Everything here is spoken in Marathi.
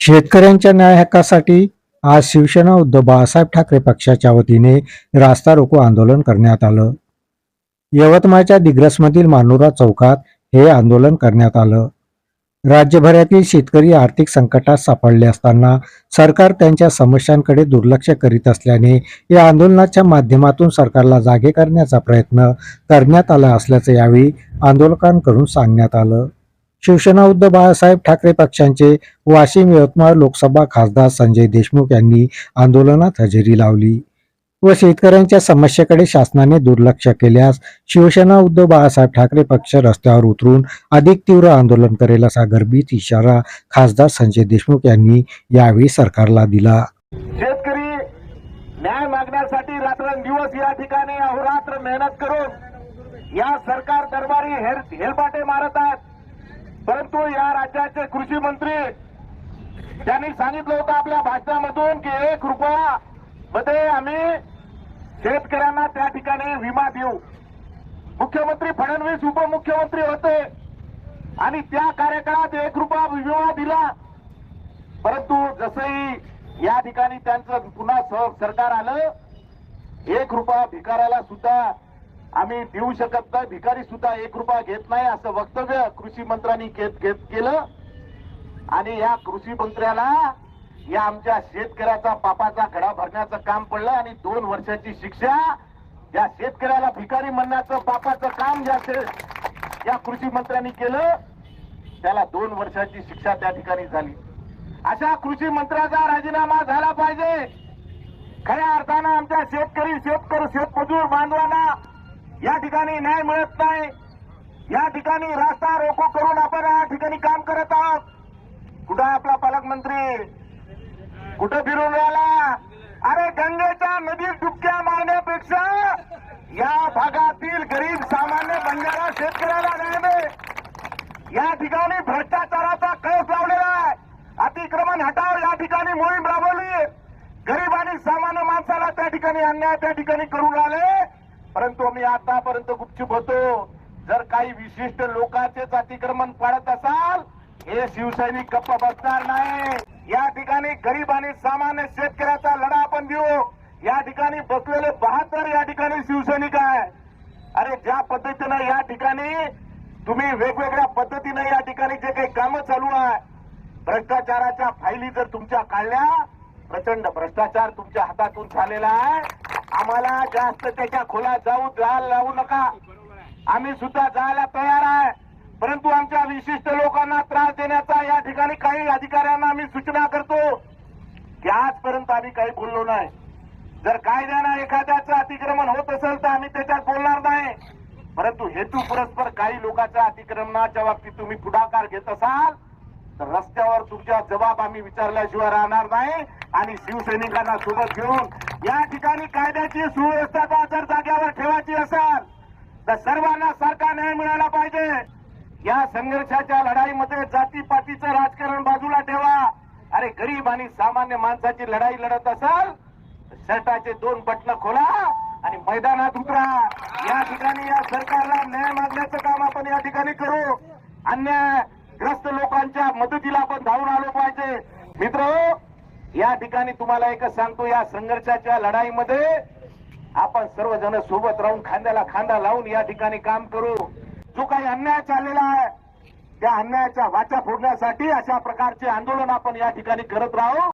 शेतकऱ्यांच्या न्याय हक्कासाठी आज शिवसेना उद्धव बाळासाहेब ठाकरे पक्षाच्या वतीने रास्ता रोको आंदोलन करण्यात आलं. यवतमाळच्या दिग्रसमधील मानुरा चौकात हे आंदोलन करण्यात आलं. राज्यभरातील शेतकरी आर्थिक संकटात सापडले असताना सरकार त्यांच्या समस्यांकडे दुर्लक्ष करीत असल्याने या आंदोलनाच्या माध्यमातून सरकारला जागे करण्याचा प्रयत्न करण्यात आला असल्याचं यावेळी आंदोलकांकडून सांगण्यात आलं. शिवसेना उद्धव बाळासाहेब ठाकरे पक्षांचे वाशिम यवतमाळ लोकसभा खासदार संजय देशमुख यांनी आंदोलनात हजेरी लावली. व शेतकऱ्यांच्या समस्येकडे शासनाने दुर्लक्ष केल्यास शिवसेना उद्धव बाळासाहेब ठाकरे पक्ष रस्त्यावर उतरून अधिक तीव्र आंदोलन करेल असा गर्भित इशारा खासदार संजय देशमुख यांनी यावेळी सरकारला दिला. शेतकरी न्याय मागण्यासाठी रात्रंदिवस या ठिकाणी अहोरात्र मेहनत करून या सरकार दरबारी हेल हेलपाटे मारत आहे. परंतु या राज्याचे कृषी मंत्री. त्यांनी सांगितलं होतं आपल्या भाषणामधून की एक रुपया मध्ये आम्ही शेतकऱ्यांना त्या ठिकाणी विमा देऊ. मुख्यमंत्री फडणवीस उपमुख्यमंत्री होते. आणि त्या कार्यकाळात एक रुपया विमा दिला. परंतु जसंही या ठिकाणी त्यांचं पुन्हा सरकार आलं एक रुपया भिकाऱ्याला सुद्धा आम्ही देऊ शकत नाही भिकारी सुद्धा एक रुपया घेत नाही असं वक्तव्य कृषी मंत्र्यांनी घेत घेत केलं. आणि या कृषी मंत्र्याला या आमच्या शेतकऱ्याचा पापाचा घडा भरण्याचं काम पडलं आणि दोन वर्षाची शिक्षा या शेतकऱ्याला भिकारी म्हणण्याचं पापाचं काम ज्या या कृषी मंत्र्यांनी केलं. त्याला दोन वर्षाची शिक्षा त्या ठिकाणी झाली. अशा कृषी मंत्र्याचा राजीनामा झाला पाहिजे. खऱ्या अर्थानं आमच्या शेतकरी शेतकरी शेतमजूर बांधवांना या ठिकाणी न्याय मिळत नाही. या ठिकाणी रास्ता रोको करून आपण या ठिकाणी काम करत आहोत. कुठं आहे आपला पालकमंत्री? कुठं फिरून राहिला? अरे गंगेच्या नदीत डुबक्या मारण्यापेक्षा या भागातील गरीब सामान्य बंजारा शेतकऱ्याला न्याय या ठिकाणी भ्रष्टाचाराचा कळस लावलेला आहे. अतिक्रमण हटाव या ठिकाणी मोहीम राबवली. गरीब आणि सामान्य माणसाला त्या ठिकाणी अन्याय त्या ठिकाणी करून राहिले परंतु आम्ही आतापर्यंत गुपचूप होतो. जर काही विशिष्ट लोकांचेच अतिक्रमण पाळत असाल हे शिवसैनिक गप्प बसणार नाही. या ठिकाणी गरीब आणि सामान्य शेतकऱ्याचा लढा आपण देऊ. या ठिकाणी बसलेले बहात्तर या ठिकाणी शिवसैनिक आहे. अरे ज्या पद्धतीनं या ठिकाणी तुम्ही वेगवेगळ्या पद्धतीनं या ठिकाणी जे काही कामं चालू आहे भ्रष्टाचाराच्या फायली जर तुमच्या काढल्या प्रचंड भ्रष्टाचार तुमच्या हातातून झालेला आहे. आम्हाला जास्त त्याच्या खोला जाऊ जाल लावू नका. आम्ही सुद्धा जायला तयार आहे. परंतु आमच्या विशिष्ट लोकांना त्रास देण्याचा या ठिकाणी काही अधिकाऱ्यांना आम्ही सूचना करतो. की आजपर्यंत आम्ही काही बोललो नाही. जर कायद्यानं एखाद्याचं अतिक्रमण होत असेल तर आम्ही त्याच्यात बोलणार नाही. परंतु हेतू परस्पर काही लोकांच्या अतिक्रमणाच्या बाबतीत तुम्ही पुढाकार घेत असाल तर रस्त्यावर तुमचा जबाब आम्ही विचारल्याशिवाय राहणार नाही. आणि शिवसैनिकांना सोबत घेऊन या ठिकाणी कायद्याची सुव्यवस्था जर जाग्यावर ठेवायची असेल तर सर्वांना सारखा न्याय मिळाला पाहिजे. या संघर्षाच्या लढाईमध्ये जाती पातीचं राजकारण बाजूला ठेवा. अरे गरीब आणि सामान्य माणसाची लढाई लढत असाल शर्टाचे दोन बटन खोला आणि मैदानात उतरा. या ठिकाणी या सरकारला न्याय मागण्याचं काम आपण या ठिकाणी करू. ग्रस्त लोकांच्या मदतीला आपण धावून आलो पाहिजे. मित्र या ठिकाणी तुम्हाला एकच सांगतो या संघर्षाच्या लढाईमध्ये आपण सर्वजण सोबत राहून खांद्याला खांदा लावून या ठिकाणी काम करू. जो काही अन्याय चाललेला आहे त्या अन्यायाच्या वाचा फोडण्यासाठी अशा प्रकारचे आंदोलन आपण या ठिकाणी करत राहू.